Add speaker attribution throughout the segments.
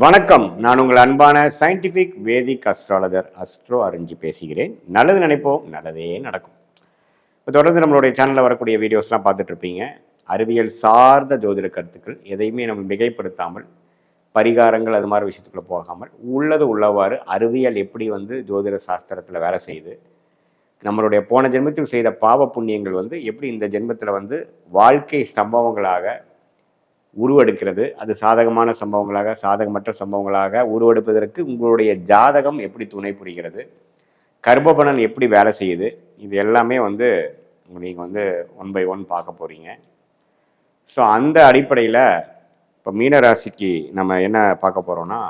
Speaker 1: வணக்கம். நான் உங்கள் அன்பான சயின்டிஃபிக் வேதிக் அஸ்ட்ராலஜர் அஸ்ட்ரோ அறிஞ்சு பேசுகிறேன். நல்லது நினைப்போம் நல்லதே நடக்கும். இப்போ தொடர்ந்து நம்மளுடைய சேனலில் வரக்கூடிய வீடியோஸ்லாம் பார்த்துட்டு இருப்பீங்க. அறிவியல் சார்ந்த ஜோதிட கருத்துக்கள் எதையுமே நம்ம மிகைப்படுத்தாமல் பரிகாரங்கள் அது மாதிரி விஷயத்துக்குள்ளே போகாமல் உள்ளது உள்ளவாறு அறிவியல் எப்படி வந்து ஜோதிட சாஸ்திரத்தில் வேலை செய்யுது நம்மளுடைய போன ஜென்மத்தில் செய்த பாவ புண்ணியங்கள் வந்து எப்படி இந்த ஜென்மத்தில் வந்து வாழ்க்கை சம்பவங்களாக உருவெடுக்கிறது. அது சாதகமான சம்பவங்களாக சாதகமற்ற சம்பவங்களாக உருவெடுப்பதற்கு உங்களுடைய ஜாதகம் எப்படி துணை புரிகிறது? கர்ப்பபலன் எப்படி வேலை செய்யுது? இது எல்லாமே வந்து நீங்கள் வந்து ஒன் பை ஒன் பார்க்க போகிறீங்க ஸோ அந்த அடிப்படையில் இப்போ மீனராசிக்கு நம்ம என்ன பார்க்க போகிறோன்னா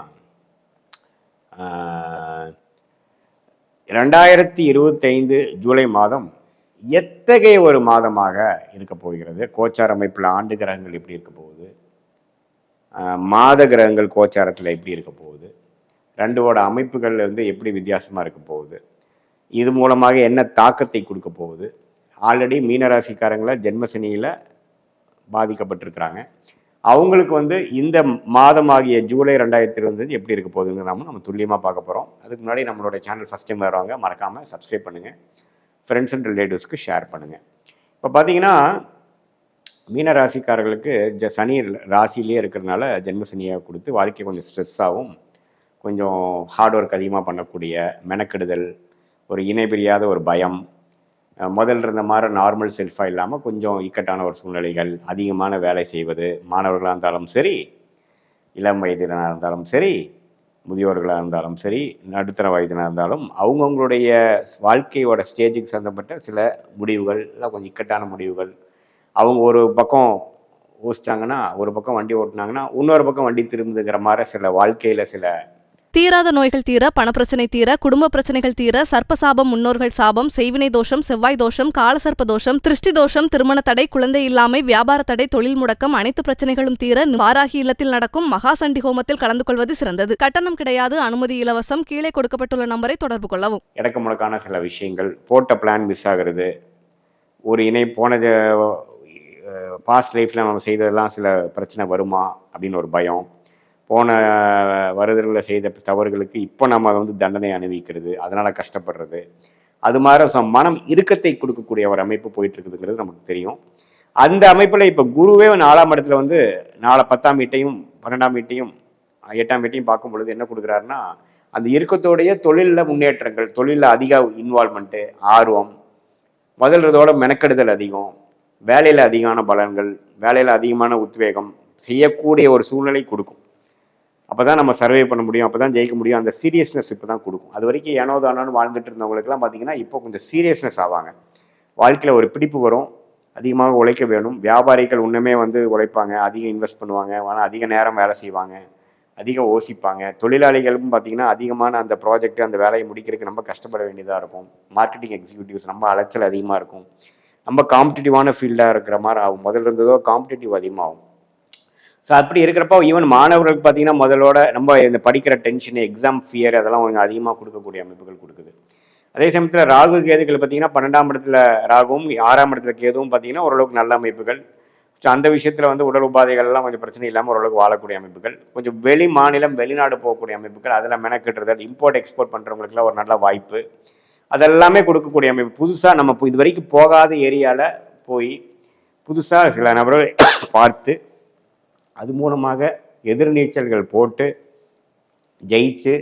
Speaker 1: ரெண்டாயிரத்தி இருபத்தைந்து ஜூலை மாதம் எத்தகைய ஒரு மாதமாக இருக்க போகிறது? கோச்சார அமைப்பில் ஆண்டு கிரகங்கள் எப்படி இருக்க போகுது? மாத கிரகங்கள் கோச்சாரத்தில் எப்படி இருக்க போகுது? ரெண்டோட அமைப்புகள் வந்து எப்படி வித்தியாசமாக இருக்க போகுது? இது மூலமாக என்ன தாக்கத்தை கொடுக்க போகுது? ஆல்ரெடி மீனராசிக்காரங்களை ஜென்மசனியில் பாதிக்கப்பட்டிருக்கிறாங்க. அவங்களுக்கு வந்து இந்த மாதமாகிய ஜூலை ரெண்டாயிரத்தி இருபத்தஞ்சு எப்படி இருக்க போகுதுன்னு நம்ம நம்ம துல்லியமாக பார்க்க போகிறோம் அதுக்கு முன்னாடி நம்மளோட சேனல் ஃபஸ்ட் டைம் வருவாங்க மறக்காமல் சப்ஸ்கிரைப் பண்ணுங்கள் ஃப்ரெண்ட்ஸ் அண்ட் ரிலேட்டிவ்ஸ்க்கு ஷேர் பண்ணுங்கள் இப்போ பார்த்தீங்கன்னா மீன ராசிக்காரர்களுக்கு ஜ சனி ராசியிலே இருக்கிறனால ஜென்ம சனியாக கொடுத்து வாழ்க்கை கொஞ்சம் ஸ்ட்ரெஸ்ஸாகவும் கொஞ்சம் ஹார்ட் ஒர்க் அதிகமாக பண்ணக்கூடிய மெனக்கெடுதல் ஒரு இணை பிரியாத ஒரு பயம் முதல்ல இருந்த மாதிரி நார்மல் செல்ஃபாக இல்லாமல் கொஞ்சம் இக்கட்டான ஒரு சூழ்நிலைகள் அதிகமான வேலை செய்வது மாணவர்களாக இருந்தாலும் சரி இளம் வயதினராக இருந்தாலும் சரி முதியோர்களாக இருந்தாலும் சரி நடுத்தர வயதினாக இருந்தாலும் அவங்கவுங்களுடைய வாழ்க்கையோட ஸ்டேஜுக்கு சம்மந்தப்பட்ட சில முடிவுகள் இல்லை கொஞ்சம் இக்கட்டான முடிவுகள். அவங்க ஒரு பக்கம் ஓசிச்சாங்கன்னா ஒரு பக்கம் வண்டி ஓட்டினாங்கன்னா இன்னொரு பக்கம் வண்டி திரும்புதுங்கிற மாதிரி சில வாழ்க்கையில் சில
Speaker 2: தீராத நோய்கள் தீர பணப்பிரச்சனை தீர குடும்ப பிரச்சனைகள் தீர சர்ப்பசாபம் முன்னோர்கள் சாபம் செய்வினை தோஷம் செவ்வாய் தோஷம் காலசர்ப்ப தோஷம் திருஷ்டி தோஷம் திருமண தடை குழந்தை இல்லாமை வியாபார தடை தொழில் முடக்கம் அனைத்து பிரச்சனைகளும் தீர வாராகி இல்லத்தில் நடக்கும் மகாசண்டி ஹோமத்தில் கலந்து கொள்வது சிறந்தது. கட்டணம் கிடையாது அனுமதி இலவசம் கீழே கொடுக்கப்பட்டுள்ள நம்பரை தொடர்பு கொள்ளவும்.
Speaker 1: இடக்க முடக்கான சில விஷயங்கள். போட்ட பிளான் மிஸ் ஆகிறது. ஒரு இணை போன பாஸ்ட் லைஃப்பில் நம்ம செய்ததெல்லாம் சில பிரச்சனை வருமா? அப்படின்னு ஒரு பயம். போன வருடங்களில் செய்த தவறுகளுக்கு இப்போ நம்ம வந்து தண்டனை அனுபவிக்கிறது அதனால் கஷ்டப்படுறது. அது மாதிரி ச- மனம் இறுக்கத்தை கொடுக்கக்கூடிய ஒரு அமைப்பு போயிட்டு இருக்குதுங்கிறது நமக்கு தெரியும். அந்த அமைப்பில் இப்போ குருவே நாலாம் இடத்துல வந்து நாலு பத்தாம் வீட்டையும் பன்னெண்டாம் வீட்டையும் எட்டாம் வீட்டையும் பார்க்கும் பொழுது என்ன கொடுக்குறாருன்னா அந்த இறுக்கத்தோடைய தொழிலில் முன்னேற்றங்கள் தொழிலில் அதிக இன்வால்மெண்ட்டு ஆர்வம் முதல்றதோட மெனக்கெடுதல் அதிகம் வேலையில் அதிகமான பலன்கள் வேலையில் அதிகமான உத்வேகம் செய்யக்கூடிய ஒரு சூழ்நிலை கொடுக்கும். அப்போ தான் நம்ம சர்வே பண்ண முடியும் அப்போ தான் ஜெயிக்க முடியும். அந்த சீரியஸ்னஸ் இப்போ தான் கொடுக்கும். அது வரைக்கும் ஏனோ தானோன்னு வாழ்ந்துட்டு இருந்தவங்களுக்குலாம் பார்த்தீங்கன்னா இப்போ கொஞ்சம் சீரியஸ்னஸ் ஆவாங்க. வாழ்க்கையில் ஒரு பிடிப்பு வரும் அதிகமாக உழைக்க வேணும். வியாபாரிகள் இன்னுமே வந்து உழைப்பாங்க அதிகம் இன்வெஸ்ட் பண்ணுவாங்க ஆனால் அதிக நேரம் வேலை செய்வாங்க அதிகம் யோசிப்பாங்க. தொழிலாளிகளும் பார்த்தீங்கன்னா அதிகமான அந்த ப்ராஜெக்ட் அந்த வேலையை முடிக்கிறதுக்கு நம்ம கஷ்டப்பட வேண்டியதாக இருக்கும். மார்க்கெட்டிங் எக்ஸிக்யூட்டிவ்ஸ் ரொம்ப அலைச்சல் அதிகமாக இருக்கும். ரொம்ப காம்படிட்டிவான ஃபீல்டாக இருக்கிற மாதிரி ஆகும். முதல்ல இருந்ததோ காம்படிட்டிவ் அதிகமாகும். ஸோ அப்படி இருக்கிறப்போ ஈவன் மாணவர்களுக்கு பார்த்தீங்கன்னா முதலோட நம்ம இந்த படிக்கிற டென்ஷன் எக்ஸாம் ஃபியர் அதெல்லாம் கொஞ்சம் அதிகமாக கொடுக்கக்கூடிய அமைப்புகள் கொடுக்குது. அதே சமயத்தில் ராகு கேதுகள் பார்த்தீங்கன்னா பன்னெண்டாம் இடத்துல ராகுவும் ஆறாம் இடத்துல கேதுவும் பார்த்தீங்கன்னா ஓரளவுக்கு நல்ல அமைப்புகள். ஸோ அந்த விஷயத்தில் வந்து உடல் உபாதைகள்லாம் கொஞ்சம் பிரச்சனை இல்லாமல் ஓரளவுக்கு வாழக்கூடிய அமைப்புகள். கொஞ்சம் வெளி மாநிலம் வெளிநாடு போகக்கூடிய அமைப்புகள் அதில் மெனக்கட்டுறது இம்போர்ட் எக்ஸ்போர்ட் பண்ணுறவங்களுக்குலாம் ஒரு நல்ல வாய்ப்பு. அதெல்லாமே கொடுக்கக்கூடிய அமைப்பு. புதுசாக நம்ம இது வரைக்கும் போகாத ஏரியாவில் போய் புதுசாக சில நபர்கள் பார்த்து அது மூலமாக எதிர்நீச்சல்கள் போட்டு ஜெயிச்சு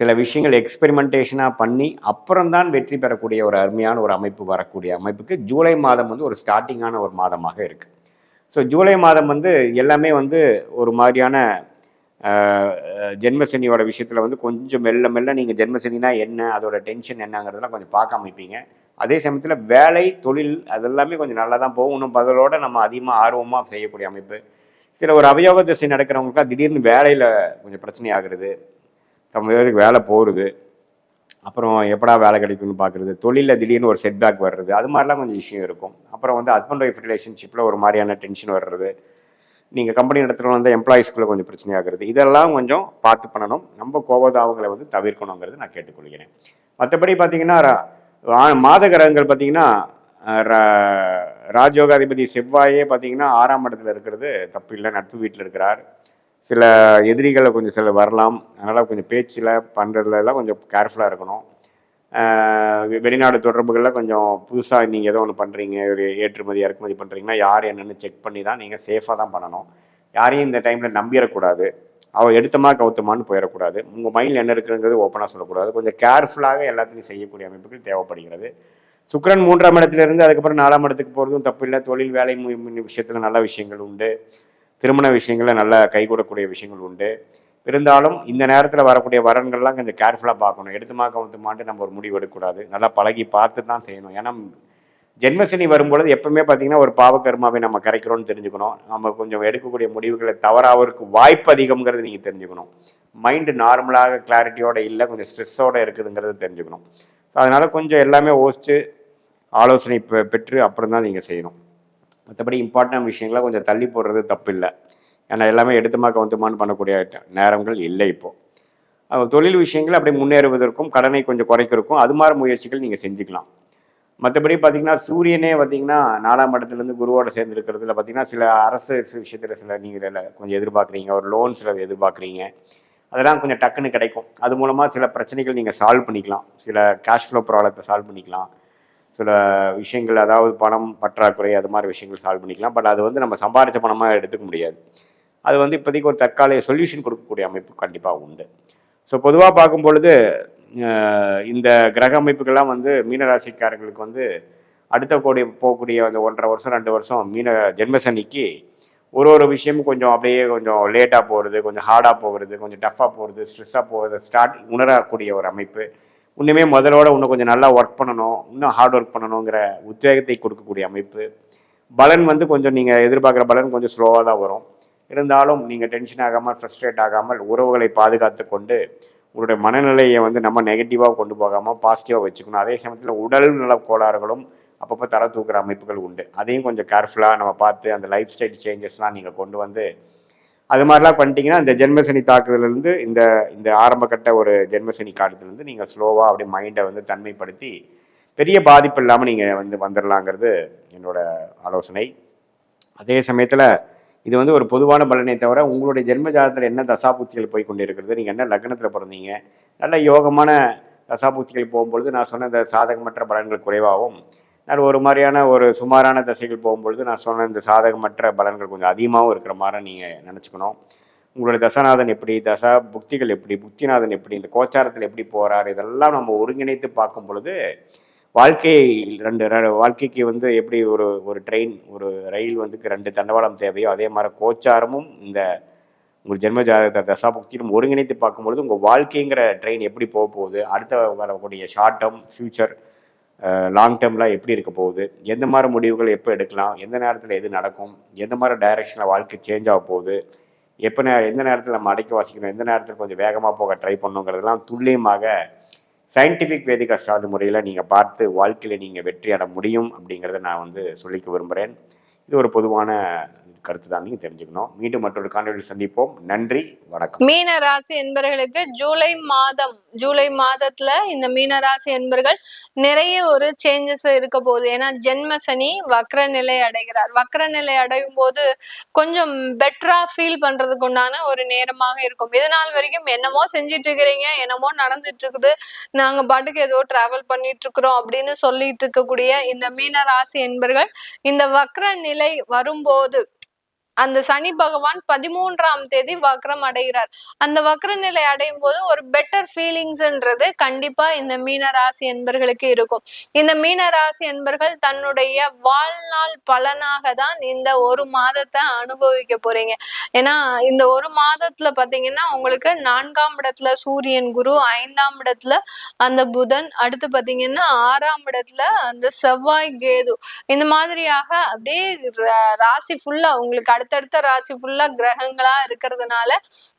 Speaker 1: சில விஷயங்கள் எக்ஸ்பெரிமெண்டேஷனாக பண்ணி அப்புறம்தான் வெற்றி பெறக்கூடிய ஒரு அருமையான ஒரு அமைப்பு வரக்கூடிய அமைப்புக்கு ஜூலை மாதம் வந்து ஒரு ஸ்டார்டிங்கான ஒரு மாதமாக இருக்குது ஸோ ஜூலை மாதம் வந்து எல்லாமே வந்து ஒரு மாதிரியான ஜென்மசனியோட விஷயத்தில் வந்து கொஞ்சம் மெல்ல மெல்ல நீங்கள் ஜென்மசனினா என்ன அதோட டென்ஷன் என்னங்கிறதெல்லாம் கொஞ்சம் பார்க்க அமைப்பீங்க அதே சமயத்தில் வேலை தொழில் அதெல்லாமே கொஞ்சம் நல்லா தான் போகும். இன்னும் நம்ம அதிகமாக ஆர்வமாக செய்யக்கூடிய அமைப்பு. சில ஒரு அபயோக திசை நடக்கிறவங்களுக்குலாம் திடீர்னு வேலையில் கொஞ்சம் பிரச்சனை ஆகுறது தம் வேலை போகிறது அப்புறம் எப்படா வேலை கிடைக்கும்னு பார்க்குறது தொழிலில் திடீர்னு ஒரு செட்பேக் வர்றது. அது மாதிரிலாம் கொஞ்சம் விஷயம் இருக்கும். அப்புறம் வந்து ஹஸ்பண்ட் ஒய்ஃப் ரிலேஷன்ஷிப்பில் ஒரு மாதிரியான டென்ஷன் வர்றது. நீங்கள் கம்பெனி நடத்துகிற வந்து எம்ப்ளாயிஸ்க்குள்ளே கொஞ்சம் பிரச்சனை ஆகுறது இதெல்லாம் கொஞ்சம் பார்த்து பண்ணணும். நம்ம கோபதாவங்களை வந்து தவிர்க்கணுங்கிறது நான் கேட்டுக்கொள்கிறேன். மற்றபடி பார்த்தீங்கன்னா மாத கிரகங்கள் பார்த்தீங்கன்னா ராஜயோகாதிபதி செவ்வாயே பார்த்தீங்கன்னா ஆறாம் இடத்துல இருக்கிறது. தப்பு இல்லை நட்பு வீட்டில் இருக்கிறார். சில எதிரிகளை கொஞ்சம் சில வரலாம். அதனால் கொஞ்சம் பேச்சில் பண்ணுறதுலலாம் கொஞ்சம் கேர்ஃபுல்லாக இருக்கணும். வெளிநாடு தொடர்புகளில் கொஞ்சம் புதுசாக நீங்கள் ஏதோ ஒன்று பண்ணுறீங்க ஒரு ஏற்றுமதி இறக்குமதி பண்ணுறீங்கன்னா யார் என்னென்னு செக் பண்ணி தான் நீங்கள் சேஃபாக தான் பண்ணணும். யாரையும் இந்த டைமில் நம்பிடக்கூடாது அவள் எடுத்தமா கவுத்தமான்னு போயிடக்கூடாது உங்கள் மைண்டில் என்ன இருக்குங்கிறது ஓப்பனாக சொல்லக்கூடாது. கொஞ்சம் கேர்ஃபுல்லாக எல்லாத்தையும் செய்யக்கூடிய அமைப்புகள் தேவைப்படுகிறது. சுக்கிரன் மூன்றாம் இடத்துல இருந்து அதுக்கப்புறம் நாலாம் இடத்துக்கு போகிறதும் தப்பு இல்லை தொழில் வேலை விஷயத்தில் நல்ல விஷயங்கள் உண்டு. திருமண விஷயங்களில் நல்லா கைகூடக்கூடிய விஷயங்கள் உண்டு. இருந்தாலும் இந்த நேரத்தில் வரக்கூடிய வரன்கள்லாம் கொஞ்சம் கேர்ஃபுல்லாக பார்க்கணும். எடுத்துமா கவுத்துமான்ட்டு நம்ம ஒரு முடிவு எடுக்கக்கூடாது. நல்லா பழகி பார்த்து தான் செய்யணும். ஏன்னா ஜென்மசனி வரும்பொழுது எப்பவுமே பார்த்தீங்கன்னா ஒரு பாவகர்மாவை நம்ம கரைக்கிறோம்னு தெரிஞ்சுக்கணும். நம்ம கொஞ்சம் எடுக்கக்கூடிய முடிவுகளை தவறாவதற்கு வாய்ப்பு அதிகம்ங்கிறது நீங்கள் தெரிஞ்சுக்கணும். மைண்டு நார்மலாக கிளாரிட்டியோட இல்லை கொஞ்சம் ஸ்ட்ரெஸ்ஸோடு இருக்குதுங்கிறது தெரிஞ்சுக்கணும். அதனால் கொஞ்சம் எல்லாமே யோசிச்சு ஆலோசனை பெ- பெற்று அப்புறம் தான் நீங்கள் செய்யணும். மற்றபடி இம்பார்ட்டன்ட் விஷயங்களை கொஞ்சம் தள்ளி போடுறது தப்பு இல்லை ஏன்னா எல்லாமே எடுத்துமா கவுத்துமான்னு பண்ணக்கூடிய நேரங்கள் இல்லை இப்போது தொழில் விஷயங்கள் அப்படியே முன்னேறுவதற்கும் கடனை கொஞ்சம் குறைக்கிறதுக்கும் அது மாதிரி முயற்சிகள் நீங்கள் செஞ்சுக்கலாம். மற்றபடி பார்த்திங்கன்னா சூரியனே பார்த்தீங்கன்னா நாலாம் இடத்துலேருந்து குருவோட சேர்ந்து இருக்கிறதுல பார்த்தீங்கன்னா சில அரசு விஷயத்தில் சில நீங்கள் கொஞ்சம் எதிர்பார்க்குறீங்க. ஒரு லோன் சில எதிர்பார்க்குறீங்க. அதெல்லாம் கொஞ்சம் டக்குன்னு கிடைக்கும். அது மூலமாக சில பிரச்சனைகள் நீங்கள் சால்வ் பண்ணிக்கலாம். சில கேஷ் ஃப்ளோ ப்ராப்ளத்தை சால்வ் பண்ணிக்கலாம். சில விஷயங்கள் அதாவது பணம் பற்றாக்குறை அது மாதிரி விஷயங்கள் சால்வ் பண்ணிக்கலாம். பட் அது வந்து நம்ம சம்பாரித்த பணமாக எடுத்துக்க முடியாது. அது வந்து இப்போதைக்கு ஒரு தற்காலிக சொல்யூஷன் கொடுக்கக்கூடிய அமைப்பு கண்டிப்பாக உண்டு. ஸோ பொதுவாக பார்க்கும் பொழுது இந்த கிரக அமைப்புகள்லாம் வந்து மீனராசிக்காரர்களுக்கு வந்து அடுத்த கோடி போகக்கூடிய அந்த ஒன்றரை வருஷம் ரெண்டு வருஷம் மீன ஜென்மசனிக்கு ஒரு ஒரு விஷயமும் கொஞ்சம் அப்படியே கொஞ்சம் லேட்டாக போகிறது கொஞ்சம் ஹார்டாக போகிறது கொஞ்சம் டஃப்பாக போகிறது ஸ்ட்ரெஸ்ஸாக போகிறது ஸ்டார்ட் உணரக்கூடிய ஒரு அமைப்பு. இன்னுமே முதலோட இன்னும் கொஞ்சம் நல்லா ஒர்க் பண்ணணும் இன்னும் ஹார்ட் ஒர்க் பண்ணணுங்கிற உத்வேகத்தை கொடுக்கக்கூடிய அமைப்பு. பலன் வந்து கொஞ்சம் நீங்கள் எதிர்பார்க்குற பலன் கொஞ்சம் ஸ்லோவாக தான் வரும். இருந்தாலும் நீங்கள் டென்ஷன் ஆகாமல் ஃப்ரஸ்ட்ரேட் ஆகாமல் உறவுகளை பாதுகாத்து கொண்டு உங்களுடைய மனநிலையை வந்து நம்ம நெகட்டிவாக கொண்டு போகாமல் பாசிட்டிவாக வச்சுக்கணும். அதே சமயத்தில் உடல் நல கோளாறுகளும் அப்பப்போ தர தூக்குற அமைப்புகள் உண்டு. அதையும் கொஞ்சம் கேர்ஃபுல்லாக நம்ம பார்த்து அந்த லைஃப் ஸ்டைல் சேஞ்சஸ்லாம் நீங்கள் கொண்டு வந்து அது மாதிரிலாம் பண்ணிட்டீங்கன்னா இந்த ஜென்மசனி தாக்குதலேருந்து இந்த இந்த ஆரம்பகட்ட ஒரு ஜென்மசனி காலத்துலேருந்து நீங்கள் ஸ்லோவாக அப்படியே மைண்டை வந்து தன்மைப்படுத்தி பெரிய பாதிப்பு இல்லாமல் நீங்கள் வந்து வந்துடலாங்கிறது என்னோட ஆலோசனை. அதே சமயத்தில் இது வந்து ஒரு பொதுவான பலனை தவிர உங்களுடைய ஜென்ம ஜாதத்தில் என்ன தசாபுத்திகள் போய் கொண்டு இருக்கிறது நீங்கள் என்ன லக்னத்தில் பிறந்தீங்க நல்ல யோகமான தசாபூத்திகள் போகும்பொழுது நான் சொன்ன இந்த சாதகமற்ற பலன்கள் குறைவாகவும் நான் ஒரு மாதிரியான ஒரு சுமாரான தசைகள் போகும்பொழுது நான் சொன்ன இந்த சாதகமற்ற பலன்கள் கொஞ்சம் அதிகமாகவும் இருக்கிற மாதிரி நீங்கள் நினச்சிக்கணும். உங்களுடைய தசநாதன் எப்படி தசா புக்திகள் எப்படி புக்திநாதன் எப்படி இந்த கோச்சாரத்தில் எப்படி போகிறார் இதெல்லாம் நம்ம ஒருங்கிணைத்து பார்க்கும் பொழுது வாழ்க்கை ரெண்டு வாழ்க்கைக்கு வந்து எப்படி ஒரு ஒரு ட்ரெயின் ஒரு ரயில் வந்து ரெண்டு தண்டவாளம் தேவையோ அதே மாதிரி கோச்சாரமும் இந்த உங்கள் ஜென்ம ஜாதக தசாபுக்தியும் ஒருங்கிணைத்து பார்க்கும்பொழுது உங்கள் வாழ்க்கைங்கிற ட்ரெயின் எப்படி போக போகுது அடுத்த வரக்கூடிய ஷார்ட் டேர்ம் ஃப்யூச்சர் லாங் டேர்மில் எப்படி இருக்க போகுது? எந்த மாதிரி முடிவுகள் எப்போ எடுக்கலாம்? எந்த நேரத்தில் எது நடக்கும்? எந்த மாதிரி டைரெக்ஷனில் வாழ்க்கை சேஞ்ச் ஆக போகுது? எப்போ நே எந்த நேரத்தில் நம்ம அடைக்க வாசிக்கணும்? எந்த நேரத்தில் கொஞ்சம் வேகமாக போக ட்ரை பண்ணுங்கிறதெல்லாம் துல்லியமாக சயின்டிஃபிக் வேதிக் அஸ்ட்ராலஜி முறையில் நீங்கள் பார்த்து வாழ்க்கையில் நீங்கள் வெற்றி அட முடியும் அப்படிங்கிறத நான் வந்து சொல்லிக்க விரும்புகிறேன் இது ஒரு பொதுவான கருத்து தான் நீங்கள் தெரிஞ்சுக்கணும். மீண்டும் மற்றொரு காணொலியில் சந்திப்போம். நன்றி. வணக்கம்.
Speaker 3: மீன ராசி என்பர்களுக்கு ஜூலை மாதம் ஜூலை மாதத்துல இந்த மீனராசி என்பர்கள் நிறைய ஒரு சேஞ்சஸ் இருக்க போகுது. ஏன்னா ஜென்ம சனி வக்ர நிலை அடைகிறார். வக்ர நிலை அடையும் போது கொஞ்சம் பெட்டரா ஃபீல் பண்றதுக்கு உண்டான ஒரு நேரமாக இருக்கும். இது நாள் வரைக்கும் என்னமோ செஞ்சிட்டு இருக்கிறீங்க என்னமோ நடந்துட்டு இருக்குது. நாங்க பாட்டுக்கு ஏதோ டிராவல் பண்ணிட்டு இருக்கிறோம் அப்படின்னு சொல்லிட்டு இருக்கக்கூடிய இந்த மீனராசி என்பர்கள் இந்த வக்ர நிலை வரும்போது அந்த சனி பகவான் பதிமூன்றாம் தேதி வக்ரம் அடைகிறார். அந்த வக்ர நிலை அடையும் போது ஒரு பெட்டர் ஃபீலிங்ஸ்ன்றது கண்டிப்பா இந்த மீன ராசி என்பர்களுக்கு இருக்கும். இந்த மீன ராசி என்பர்கள் தன்னுடைய வாழ்நாள் பலனாக தான் இந்த ஒரு மாதத்தை அனுபவிக்க போறீங்க. ஏன்னா இந்த ஒரு மாதத்துல பாத்தீங்கன்னா உங்களுக்கு நான்காம் இடத்துல சூரியன் குரு ஐந்தாம் இடத்துல அந்த புதன் அடுத்து பாத்தீங்கன்னா ஆறாம் இடத்துல அந்த செவ்வாய் கேது. இந்த மாதிரியாக அப்படியே ராசி ஃபுல்லா உங்களுக்கு அடுத்தடுத்த ராசி ஃபுல்லா கிரகங்களா இருக்கிறதுனால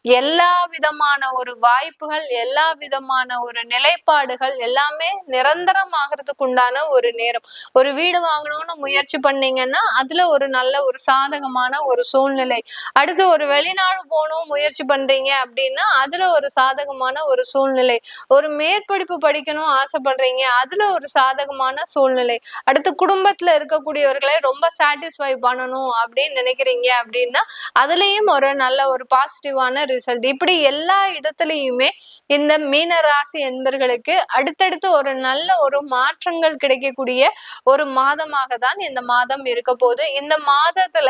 Speaker 3: எல்லா விதமான ஒரு வாய்ப்புகள் எல்லா விதமான ஒரு நிலைப்பாடுகள் எல்லாமே நிரந்தரமாகறதுக்கு உண்டான ஒரு நேரம். ஒரு வீடு வாங்கணும்னு முயற்சி பண்ணீங்கன்னா அதுல ஒரு நல்ல ஒரு சாதகமான ஒரு சூழ்நிலை. அடுத்து ஒரு வெளிநாடு போகணும் முயற்சி பண்றீங்க அப்படின்னா அதுல ஒரு சாதகமான ஒரு சூழ்நிலை. ஒரு மேற்படிப்பு படிக்கணும் ஆசைப்படுறீங்க அதுல ஒரு சாதகமான சூழ்நிலை. அடுத்து குடும்பத்துல இருக்கக்கூடியவர்களை ரொம்ப சாட்டிஸ்ஃபை பண்ணணும் அப்படின்னு நினைக்கிறீங்க அப்படின்னா அதுலயும் ஒரு நல்ல ஒரு பாசிட்டிவான ரிசல்ட் இப்படி எல்லா இடத்துலயுமே இந்த மீன ராசி என்பர்களுக்கு அடுத்தடுத்து ஒரு நல்ல ஒரு மாற்றங்கள் கிடைக்கக்கூடிய ஒரு மாதமாக தான் இந்த மாதம் இருக்க போகுது. இந்த மாதத்துல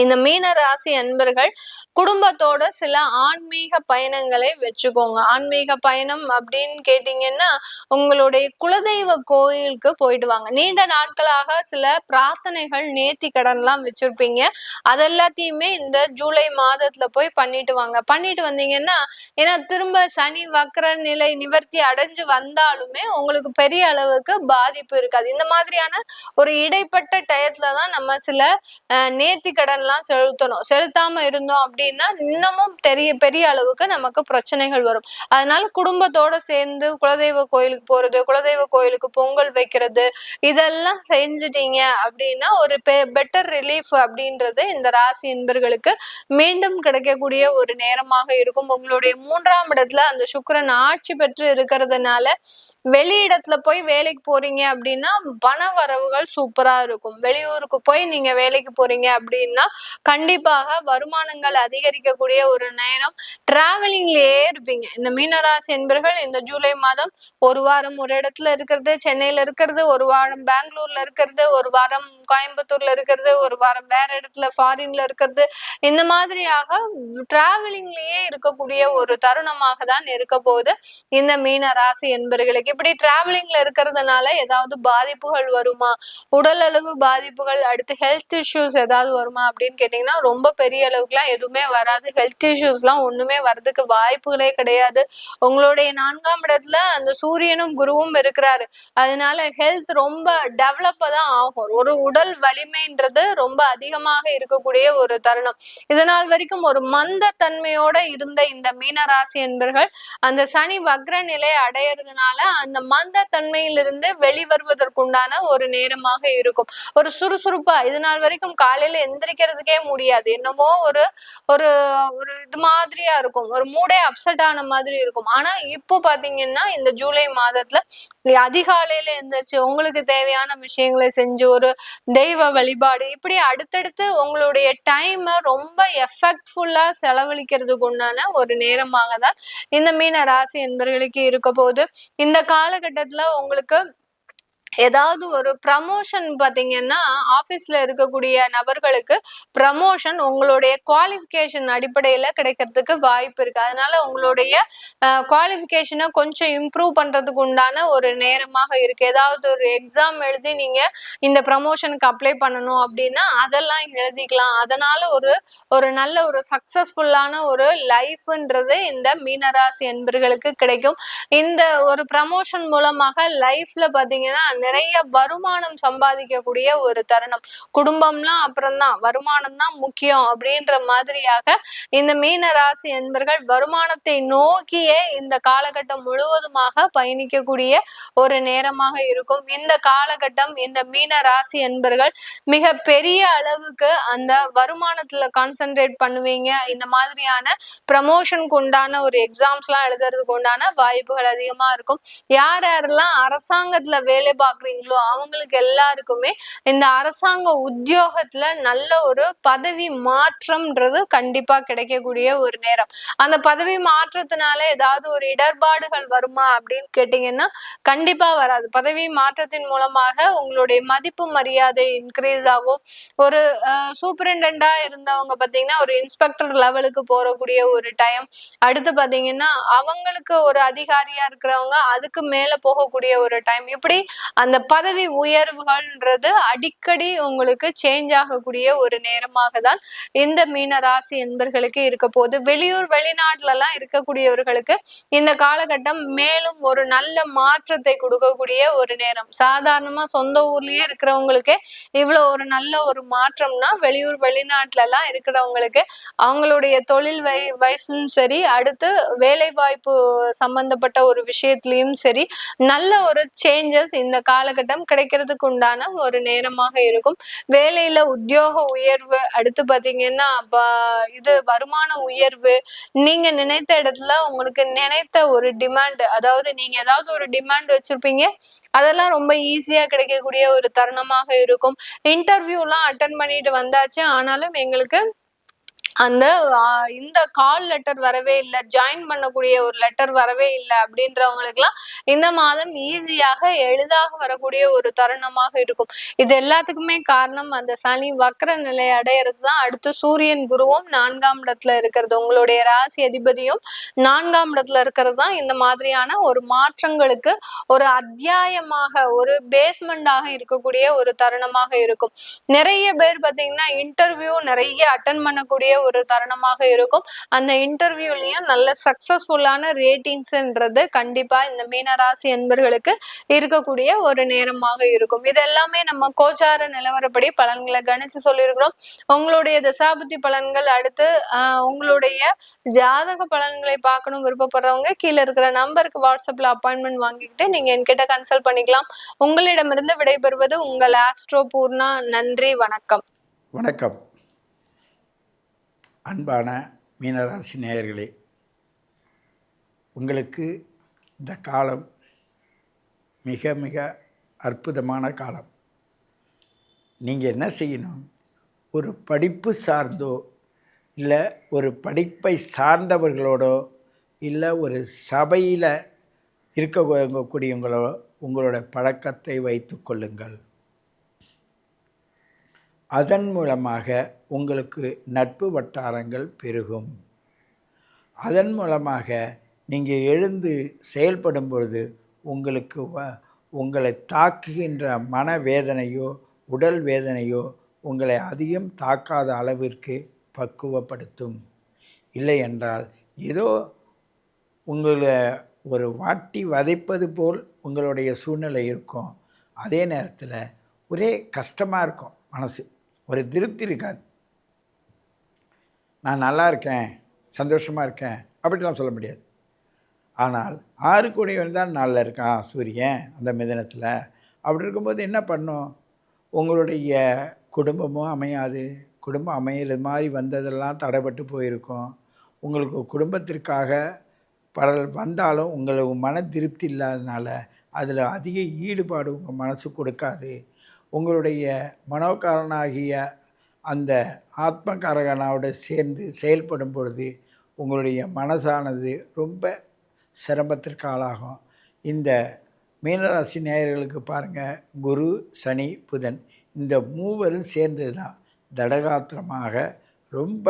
Speaker 3: இந்த மீன ராசி அன்பர்கள் குடும்பத்தோட சில ஆன்மீக பயணங்களை வச்சுக்கோங்க. ஆன்மீக பயணம் அப்படின்னு கேட்டீங்கன்னா உங்களுடைய குலதெய்வ கோயிலுக்கு போயிட்டு வாங்க. நீண்ட நாட்களாக சில பிரார்த்தனைகள் நேர்த்தி கடன்லாம் வச்சிருப்பீங்க. அதெல்லாத்தையுமே இந்த ஜூலை மாதத்துல போய் பண்ணிட்டு வாங்க. பண்ணிட்டு வந்தீங்கன்னா ஏன்னா திரும்ப சனி வக்கர நிலை நிவர்த்தி அடைஞ்சு வந்தாலுமே உங்களுக்கு பெரிய அளவுக்கு பாதிப்பு இருக்காது. இந்த மாதிரியான ஒரு இடைப்பட்ட டயத்துல தான் நம்ம சில நேர்த்தி கடன் எல்லாம் செலுத்தணும். செலுத்தாம இருந்தோம் அப்படின்னா இன்னமும் பெரிய பெரிய அளவுக்கு நமக்கு பிரச்சனைகள் வரும். அதனால குடும்பத்தோட சேர்ந்து குலதெய்வ கோயிலுக்கு போறது குலதெய்வ கோயிலுக்கு பொங்கல் வைக்கிறது இதெல்லாம் செஞ்சுட்டீங்க அப்படின்னா ஒரு பெட்டர் ரிலீஃப் அப்படின்றது இந்த ராசி என்பர்களுக்கு மீண்டும் கிடைக்கக்கூடிய ஒரு நேரமாக இருக்கும். உங்களுடைய மூன்றாம் இடத்துல அந்த சுக்கரன் ஆட்சி பெற்று இருக்கிறதுனால வெளியிடத்துல போய் வேலைக்கு போறீங்க அப்படின்னா பண வரவுகள் சூப்பரா இருக்கும். வெளியூருக்கு போய் நீங்க வேலைக்கு போறீங்க அப்படின்னா கண்டிப்பாக வருமானங்கள் அதிகரிக்கக்கூடிய ஒரு நேரம் டிராவலிங்லயே இருப்பீங்க. இந்த மீனராசி என்பர்கள் இந்த ஜூலை மாதம் ஒரு வாரம் ஒரு இடத்துல இருக்கிறது சென்னையில இருக்கிறது ஒரு வாரம் பெங்களூர்ல இருக்கிறது ஒரு வாரம் கோயம்புத்தூர்ல இருக்கிறது ஒரு வாரம் வேற இடத்துல ஃபாரின்ல இருக்கிறது. இந்த மாதிரியாக டிராவலிங்லயே இருக்கக்கூடிய ஒரு தருணமாக தான் இருக்க போகுது. இந்த மீன ராசி என்பர்களுக்கு இப்படி டிராவலிங்ல இருக்கிறதுனால ஏதாவது பாதிப்புகள் வருமா? உடல் அளவு பாதிப்புகள் அடுத்து ஹெல்த் இஷ்யூஸ் ஏதாவது வருமா அப்படின்னு கேட்டீங்கன்னா ரொம்ப பெரிய அளவுக்குலாம் எதுவுமே வராது. ஹெல்த் இஷ்யூஸ்லாம் ஒண்ணுமே வர்றதுக்கு வாய்ப்புகளே கிடையாது. உங்களுடைய நான்காம் இடத்துல அந்த சூரியனும் குருவும் இருக்கிறாரு. அதனால ஹெல்த் ரொம்ப டெவலப் தான் ஆகும். ஒரு உடல் வலிமைன்றது ரொம்ப அதிகமாக இருக்கக்கூடிய ஒரு தருணம். இதனால் வரைக்கும் ஒரு மந்த தன்மையோட இருந்த இந்த மீனராசி என்பர்கள் அந்த சனி வக்ர நிலை அடையிறதுனால அந்த மந்த தன்மையிலிருந்து வெளிவருவதற்குண்டான ஒரு நேரமாக இருக்கும். ஒரு சுறுசுறுப்பா இது நாள் வரைக்கும் காலையில எந்திரிக்கிறதுக்கே முடியாது. என்னமோ ஒரு ஒரு ஒரு இது மாதிரியா இருக்கும். ஒரு மூடே அப்செட் ஆன மாதிரி இருக்கும். ஆனா இப்போ பாத்தீங்கன்னா இந்த ஜூலை மாதத்துல அதிகாலையில எந்திரிச்சு உங்களுக்கு தேவையான விஷயங்களை செஞ்சு ஒரு தெய்வ வழிபாடு இப்படி அடுத்தடுத்து உங்களுடைய டைம் ரொம்ப எஃபெக்ட்ஃபுல்லா செலவழிக்கிறதுக்கு உண்டான ஒரு நேரமாக தான் இந்த மீன ராசி என்பவர்களுக்கு இருக்க போகுது. இந்த காலகட்டத்துல உங்களுக்கு ஏதாவது ஒரு ப்ரமோஷன் பார்த்தீங்கன்னா ஆஃபீஸில் இருக்கக்கூடிய நபர்களுக்கு ப்ரமோஷன் உங்களுடைய குவாலிஃபிகேஷன் அடிப்படையில் கிடைக்கிறதுக்கு வாய்ப்பு இருக்குது அதனால உங்களுடைய குவாலிஃபிகேஷனை கொஞ்சம் இம்ப்ரூவ் பண்ணுறதுக்கு உண்டான ஒரு நேரமாக இருக்குது ஏதாவது ஒரு எக்ஸாம் எழுதி நீங்கள் இந்த ப்ரமோஷனுக்கு அப்ளை பண்ணணும் அப்படின்னா அதெல்லாம் எழுதிக்கலாம். அதனால் ஒரு ஒரு நல்ல ஒரு சக்சஸ்ஃபுல்லான ஒரு லைஃப்ன்றது இந்த மீனராசி என்பர்களுக்கு கிடைக்கும். இந்த ஒரு ப்ரமோஷன் மூலமாக லைஃப்பில் பார்த்தீங்கன்னா நிறைய வருமானம் சம்பாதிக்கக்கூடிய ஒரு தருணம். குடும்பம்லாம் அப்புறம்தான். வருமானம் தான் முக்கியம் அப்படின்ற மாதிரியாக இந்த மீன ராசி என்பர்கள் வருமானத்தை நோக்கியே இந்த காலகட்டம் முழுவதுமாக பயணிக்கக்கூடிய ஒரு நேரமாக இருக்கும். இந்த காலகட்டம் இந்த மீன ராசி என்பர்கள் மிக பெரிய அளவுக்கு அந்த வருமானத்துல கான்சென்ட்ரேட் பண்ணுவீங்க. இந்த மாதிரியான ப்ரமோஷனுக்கு உண்டான ஒரு எக்ஸாம்ஸ் எல்லாம் எழுதுறதுக்கு உண்டான வாய்ப்புகள் அதிகமா இருக்கும். யார் யாரெல்லாம் அரசாங்கத்துல வேலை பாக்குறீங்களோ அவங்களுக்கு எல்லாருக்குமே இந்த அரசாங்க உத்தியோகத்துல நல்ல ஒரு பதவி மாற்றம்ன்றது கண்டிப்பா கிடைக்கக்கூடிய ஒரு நேரம். அந்த பதவி மாற்றத்தினால ஏதாவது ஒரு இடர்பாடுகள் வருமா அப்படின்னு கேட்டீங்கன்னா கண்டிப்பா வராது. பதவி மாற்றத்தின் மூலமாக உங்களுடைய மதிப்பு மரியாதை இன்க்ரீஸ் ஆகும். ஒரு சூப்பரிண்டா இருந்தவங்க பாத்தீங்கன்னா ஒரு இன்ஸ்பெக்டர் லெவலுக்கு போறக்கூடிய ஒரு டைம் அடுத்து பாத்தீங்கன்னா அவங்களுக்கு ஒரு அதிகாரியா இருக்கிறவங்க அதுக்கு மேல போகக்கூடிய ஒரு டைம் இப்படி அந்த பதவி உயர்வுகள்ன்றது அடிக்கடி உங்களுக்கு சேஞ்ச் ஆகக்கூடிய ஒரு நேரமாக தான் இந்த மீன ராசி என்பர்களுக்கு இருக்க போது வெளியூர் வெளிநாட்டுல எல்லாம் இருக்கக்கூடியவர்களுக்கு இந்த காலகட்டம் மேலும் ஒரு நல்ல மாற்றத்தை கொடுக்கக்கூடிய ஒரு நேரம். சாதாரணமா சொந்த ஊர்லயே இருக்கிறவங்களுக்கு இவ்வளவு ஒரு நல்ல ஒரு மாற்றம்னா வெளியூர் வெளிநாட்டுல எல்லாம் இருக்கிறவங்களுக்கு அவங்களுடைய தொழில் வய வயசும் சரி அடுத்து வேலை வாய்ப்பு சம்பந்தப்பட்ட ஒரு விஷயத்திலயும் சரி நல்ல ஒரு சேஞ்சஸ் இந்த காலகட்டம் கிடைக்கிறதுக்கு உண்டான ஒரு நேரமாக இருக்கும். வேலையில உத்தியோக உயர்வு அடுத்து பாத்தீங்கன்னா இது வருமான உயர்வு நீங்க நினைத்த இடத்துல உங்களுக்கு நினைத்த ஒரு டிமாண்ட் அதாவது நீங்க ஏதாவது ஒரு டிமாண்ட் வச்சிருப்பீங்க அதெல்லாம் ரொம்ப ஈஸியா கிடைக்கக்கூடிய ஒரு தருணமாக இருக்கும். இன்டர்வியூலாம் அட்டன் பண்ணிட்டு வந்தாச்சு ஆனாலும் எங்களுக்கு அந்த இந்த கால் லெட்டர் வரவே இல்லை ஜாயின் பண்ணக்கூடிய ஒரு லெட்டர் வரவே இல்லை அப்படின்றவங்களுக்குலாம் இந்த மாதம் ஈஸியாக எளிதாக வரக்கூடிய ஒரு தருணமாக இருக்கும். இது எல்லாத்துக்குமே காரணம் அந்த சனி வக்கர நிலை அடையிறது தான் அடுத்து சூரியன் குருவும் நான்காம் இடத்துல இருக்கிறது. உங்களுடைய ராசி அதிபதியும் நான்காம் இடத்துல இருக்கிறது தான் இந்த மாதிரியான ஒரு மாற்றங்களுக்கு ஒரு அத்தியாயமாக ஒரு பேஸ்மெண்டாக இருக்கக்கூடிய ஒரு தருணமாக இருக்கும். நிறைய பேர் பாத்தீங்கன்னா இன்டர்வியூ நிறைய அட்டன் பண்ணக்கூடிய ஒரு தருணமாக இருக்கும். அந்த இன்டர்வியூலயும் நல்ல சக்சஸ்ஃபுல்லான ரேட்டிங்ஸ்ன்றது கண்டிப்பா இந்த மீனராசி என்பர்களுக்கு இருக்கக்கூடிய ஒரு நேரமாக இருக்கும். இது எல்லாமே நம்ம கோச்சார நிலவரப்படி பலன்களை கணிச்சு சொல்லியிருக்கிறோம். உங்களுடைய தசாபுத்தி பலன்கள் அடுத்து ஆஹ், உங்களுடைய ஜாதக பலன்களை பார்க்கணும் விருப்பப்படுறவங்க கீழே இருக்கிற நம்பருக்கு வாட்ஸ்அப்ல அப்பாயின்மெண்ட் வாங்கிக்கிட்டு நீங்க என்கிட்ட கன்சல்ட் பண்ணிக்கலாம். உங்களிடமிருந்து விடைபெறுவது உங்கள் ஆஸ்ட்ரோ பூர்ணா. நன்றி வணக்கம்.
Speaker 4: வணக்கம். அன்பான மீனராசி நேயர்களே உங்களுக்கு இந்த காலம் மிக மிக அற்புதமான காலம். நீங்கள் என்ன செய்யணும்? ஒரு படிப்பு சார்ந்தோ இல்லை ஒரு படிப்பை சார்ந்தவர்களோடோ இல்லை ஒரு சபையில் இருக்கக்கூடியவங்களோ உங்களோட பழக்கத்தை வைத்து கொள்ளுங்கள். அதன் மூலமாக உங்களுக்கு நட்பு வட்டாரங்கள் பெருகும். அதன் மூலமாக நீங்கள் எழுந்து செயல்படும் பொழுது உங்களுக்கு வ உங்களை தாக்குகின்ற மனவேதனையோ உடல் வேதனையோ உங்களை அதிகம் தாக்காத அளவிற்கு பக்குவப்படுத்தும். இல்லை என்றால் ஏதோ உங்களை ஒரு வாட்டி வதைப்பது போல் உங்களுடைய சூழ்நிலை இருக்கும். அதே நேரத்தில் ஒரே கஷ்டமாக இருக்கும் மனசு. ஒரு திருப்தி இருக்காது. நான் நல்லா இருக்கேன் சந்தோஷமாக இருக்கேன் அப்படிலாம் சொல்ல முடியாது. ஆனால் ஆறு தான் நாளில் இருக்கான் சூரியன் அந்த மிதனத்தில்? அப்படி இருக்கும்போது என்ன பண்ணும்? உங்களுடைய குடும்பமும் அமையாது. குடும்பம் அமையிற மாதிரி வந்ததெல்லாம் தடைப்பட்டு போயிருக்கும். உங்களுக்கு குடும்பத்திற்காக பரல் வந்தாலும் உங்களுக்கு மன திருப்தி இல்லாதனால அதில் அதிக ஈடுபாடு உங்கள் மனசு கொடுக்காது. உங்களுடைய மனோகாரனாகிய அந்த ஆத்மகாரகனோடு சேர்ந்து செயல்படும் பொழுது உங்களுடைய மனசானது ரொம்ப சிரமத்திற்கு ஆளாகும். இந்த மீனராசி நேயர்களுக்கு பாருங்கள் குரு சனி புதன் இந்த மூவரும் சேர்ந்தது தான் தடகாத்திரமாக ரொம்ப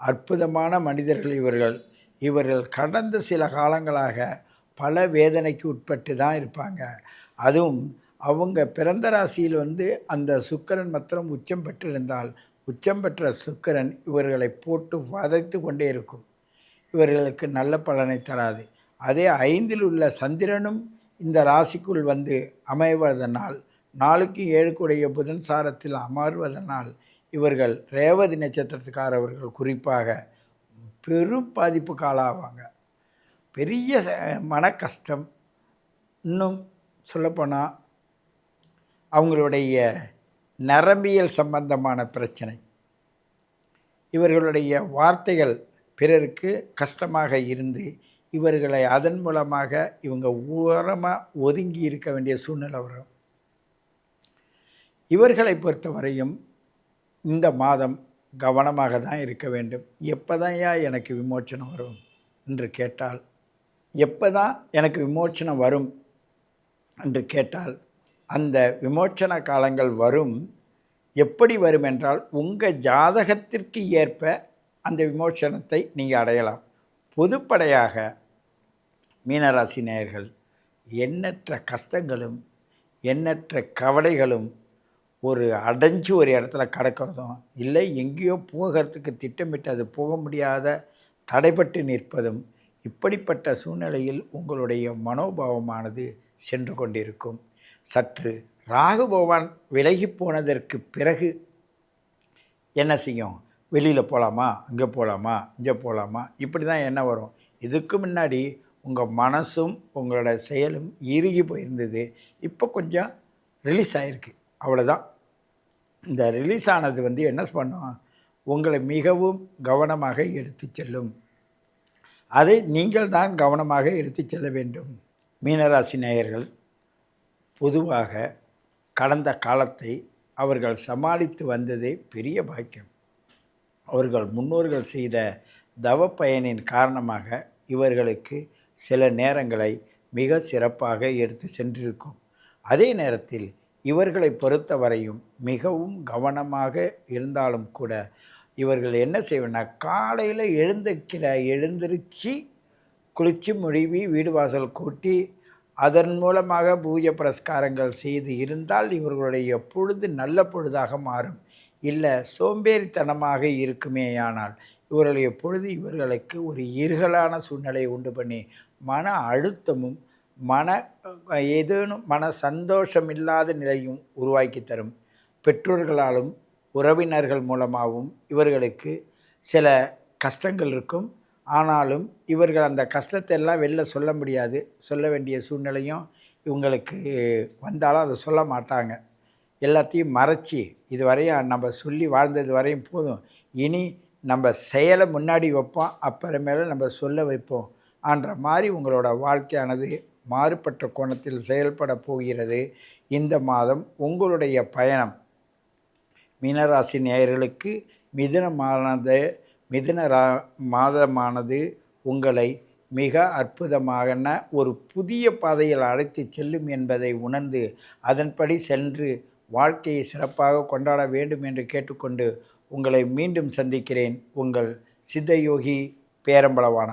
Speaker 4: அற்புதமான மனிதர்கள் இவர்கள். இவர்கள் கடந்த சில காலங்களாக பல வேதனைக்கு உட்பட்டு தான் இருப்பாங்க. அதுவும் அவங்க பிறந்த ராசியில் வந்து அந்த சுக்கிரன் மாத்திரம் உச்சம் பெற்றிருந்தால் உச்சம் பெற்ற சுக்கிரன் இவர்களை போட்டு வதைத்து கொண்டே இருக்கும். இவர்களுக்கு நல்ல பலனை தராது. அதே ஐந்தில் உள்ள சந்திரனும் இந்த ராசிக்குள் வந்து அமைவதனால் நாளுக்கு ஏழுக்குடைய புதன் சாரத்தில் அமர்வதனால் இவர்கள் ரேவதி நட்சத்திரத்துக்காரவர்கள் குறிப்பாக பெரும் பாதிப்புக்கு ஆளாவாங்க பெரிய மன கஷ்டம் இன்னும் சொல்லப்போனால் அவங்களுடைய நரம்பியல் சம்பந்தமான பிரச்சனை. இவர்களுடைய வார்த்தைகள் பிறருக்கு கஷ்டமாக இருந்து இவர்களை அதன் மூலமாக இவங்க ஓரமாக ஒதுங்கி இருக்க வேண்டிய சூழ்நிலை வரும். இவர்களை பொறுத்தவரையும் இந்த மாதம் கவனமாக தான் இருக்க வேண்டும். எப்போதான்யா எனக்கு விமோச்சனம் வரும் என்று கேட்டால் எப்போ தான் எனக்கு விமோச்சனம் வரும் என்று கேட்டால் அந்த விமோச்சன காலங்கள் வரும். எப்படி வரும் என்றால் உங்கள் ஜாதகத்திற்கு ஏற்ப அந்த விமோச்சனத்தை நீங்கள் அடையலாம். பொதுப்படையாக மீனராசி நேயர்கள் எண்ணற்ற கஷ்டங்களும் எண்ணற்ற கவலைகளும் ஒரு அடைஞ்சு ஒரு இடத்துல கடக்கிறதும் இல்லை எங்கேயோ போகிறதுக்கு திட்டமிட்டு அது போக முடியாத தடைப்பட்டு நிற்பதும் இப்படிப்பட்ட சூழ்நிலையில் உங்களுடைய மனோபாவமானது சென்று கொண்டிருக்கும். சற்று ராகு பகவான் விலகி போனதற்கு பிறகு என்ன செய்யும்? வெளியில் போகலாமா அங்கே போகலாமா இங்கே போகலாமா இப்படி தான் என்ன வரும். இதுக்கு முன்னாடி உங்கள் மனசும் உங்களோட செயலும் இறுகி போயிருந்தது. இப்போ கொஞ்சம் ரிலீஸ் ஆகிருக்கு அவ்வளோதான் இந்த ரிலீஸ் ஆனது வந்து என்ன பண்ணும்? உங்களை மிகவும் கவனமாக எடுத்து செல்லும். அதை நீங்கள் தான் கவனமாக எடுத்து செல்ல வேண்டும். மீனராசி நேயர்கள் பொதுவாக கடந்த காலத்தை அவர்கள் சமாளித்து வந்ததே பெரிய பாக்கியம். அவர்கள் முன்னோர்கள் செய்த தவ பயனின் காரணமாக இவர்களுக்கு சில நேரங்களை மிக சிறப்பாக எடுத்து சென்றிருக்கும். அதே நேரத்தில் இவர்களை பொறுத்தவரையும் மிகவும் கவனமாக இருந்தாலும் கூட இவர்கள் என்ன செய்வேன்னா காலையில் எழுந்திருக்கிற எழுந்திருச்சு குளித்து முழுவி வீடு வாசல் கூட்டி அதன் மூலமாக பூஜை புரஸ்காரங்கள் செய்து இருந்தால் இவர்களுடைய பொழுது நல்ல பொழுதாக மாறும். இல்லை சோம்பேறித்தனமாக இருக்குமேயானால் இவர்களுடைய பொழுது இவர்களுக்கு ஒரு இருகலான சூழ்நிலையை உண்டு பண்ணி மன அழுத்தமும் மன ஏதேனும் மன சந்தோஷம் இல்லாத நிலையும் உருவாக்கி தரும். பெற்றோர்களாலும் உறவினர்கள் மூலமாகவும் இவர்களுக்கு சில கஷ்டங்கள் இருக்கும். ஆனாலும் இவர்கள் அந்த கஷ்டத்தை எல்லாம் வெளில சொல்ல முடியாது. சொல்ல வேண்டிய சூழ்நிலையும் இவங்களுக்கு வந்தாலும் அதை சொல்ல மாட்டாங்க. எல்லாத்தையும் மறைச்சி இது வரையும் நம்ம சொல்லி வாழ்ந்தது வரையும் போதும். இனி நம்ம செயலை முன்னாடி வைப்போம் அப்புறமேல நம்ம சொல்ல வைப்போம். ஆன்ற மாதிரி உங்களோட வாழ்க்கையானது மாறுபட்ட கோணத்தில் செயல்பட போகிறது. இந்த மாதம் உங்களுடைய பயணம். மீனராசி நேயர்களுக்கு மிதுனமானது மிதுன ரா மாதமானது உங்களை மிக அற்புதமான ஒரு புதிய பாதையில் அழைத்து செல்லும் என்பதை உணர்ந்து அதன்படி சென்று வாழ்க்கையை சிறப்பாக கொண்டாட வேண்டும் என்று கேட்டுக்கொண்டு உங்களை மீண்டும் சந்திக்கிறேன். உங்கள் சித்தயோகி பேரம்பளவான